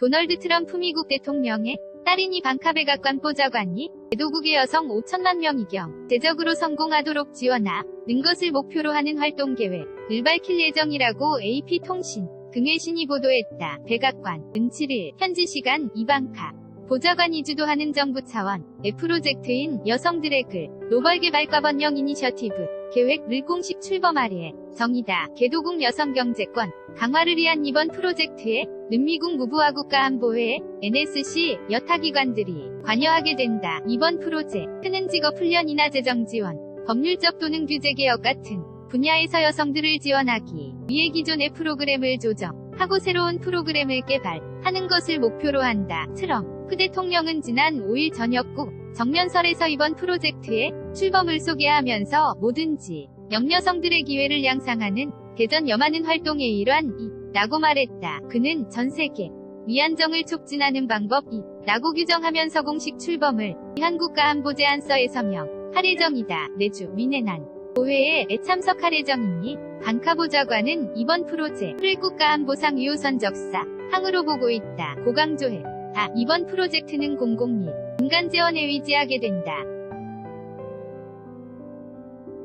도널드 트럼프 미국 대통령의 딸이니 방카 백악관 보좌관이 대도국의 여성 5천만 명이경 대적으로 성공하도록 지원하 는 것을 목표로 하는 활동 계획을 밝힐 예정이라고 AP통신 금일신이 보도했다. 백악관 은 7일 현지 시간 이방카 보좌관이 주도하는 정부 차원 의 프로젝트인 여성들의 글 노벌 개발과 번영 이니셔티브 계획을 공식 출범하리에 정의다. 개도국 여성경제권 강화를 위한 이번 프로젝트에 는미국 무부와 국가 안보회 NSC 여타 기관들이 관여하게 된다. 이번 프로젝트는 직업 훈련이나 재정 지원, 법률적 또는 규제 개혁 같은 분야에서 여성들을 지원하기 위해 기존의 프로그램을 조정하고 새로운 프로그램을 개발하는 것을 목표로 한다. 트럼프 대통령은 지난 5일 저녁 국 정면설에서 이번 프로젝트의 출범을 소개하면서 뭐든지 영여성들의 기회를 양상하는 대전 여마는 활동의 일환이 라고 말했다. 그는 전 세계 위안정을 촉진하는 방법이 라고 규정하면서 공식 출범을 한국가 안보제안서에 서명할 예정이다. 내주 미네난 고회에 참석할 예정이니 반카보 좌관은 이번 프로젝트를 국가안보상 유효선 적사 항으로 보고 있다. 고강조해. 아, 이번 프로젝트는 공공 및 민간 재원에 의지하게 된다.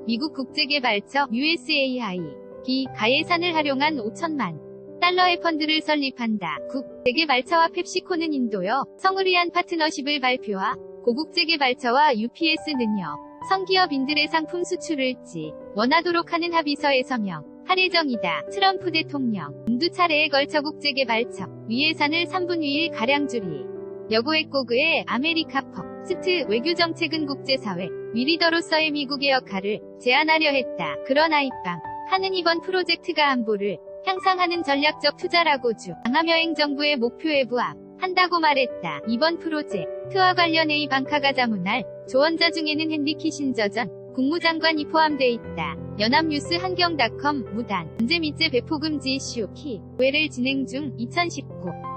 미국 국제개발처 USAI 기 가예산을 활용한 5천만 달러의 펀드를 설립한다. 국제개발처와 펩시코는 인도여 성을 위한 파트너십을 발표하 고국제개발처와 UPS는요 성기업인들의 상품 수출을 지 원하도록 하는 합의서에 서명 할 예정이다. 트럼프 대통령 두 차례에 걸쳐 국제개발처 위예산을 3분의 1 가량 줄이 여고액고그의 아메리카 퍼스트 외교정책은 국제사회 위리더로서의 미국의 역할을 제안하려 했다. 그러나 입방 하는 이번 프로젝트가 안보를 향상하는 전략적 투자라고 주 강함여행 정부의 목표에 부합 한다고 말했다. 이번 프로젝트와 관련해 이 방카가 자문할 조언자 중에는 헨리 키신저 전 국무장관이 포함돼 있다. 연합뉴스 한경닷컴 무단 문제 밑제 배포 금지 이슈 키 회를 진행 중 2019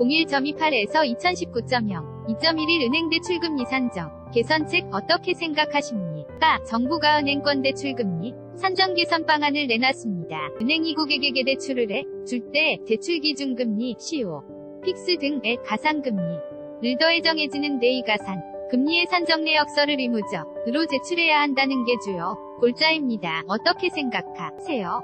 01.28에서 2019.0 2.11 은행 대출금리 산정 개선책 어떻게 생각하십니까? 정부가 은행권 대출금리 산정 개선 방안을 내놨습니다. 은행이 고객에게 대출을 해 줄 때 대출 기준금리, 시효, 픽스 등의 가상금리를 더해 정해지는 대이가산 금리의 산정 내역서를 의무적으로 제출해야 한다는 게 주요 골자입니다. 어떻게 생각하세요?